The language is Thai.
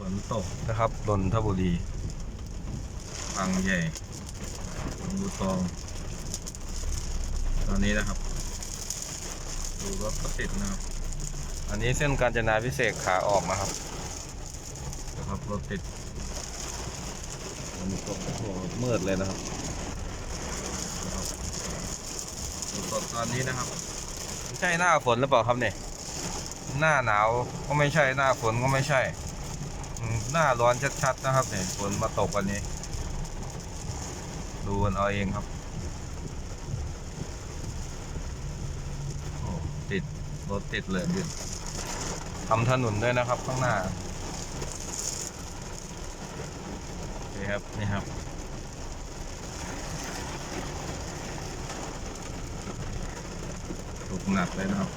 ฝนตกนะครับนนทบุรีบางใหญ่บางบูตอง ตอนนี้นะครับ ดูรถก็ติดนะครับ อันนี้เส้นกาญจนาพิเศษกขาออกนะครับนะครับรถติดมันตกโอ้โหมืดเลยนะครับนะครับสดๆตอนนี้นะครับ ใช่หน้าฝนหรือเปล่าครับเนี่ยหน้าหนาวก็ไม่ใช่หน้าฝนก็ไม่ใช่อืม หน้าร้อนชัดๆนะครับเนี่ยฝนมาตกวันนี้ ดูกันเอาเองครับโอ้ติดรถติดเลยดิทำถนนด้วยนะครับข้างหน้านี่ครับนี่ครับตกหนักเลยนะครับ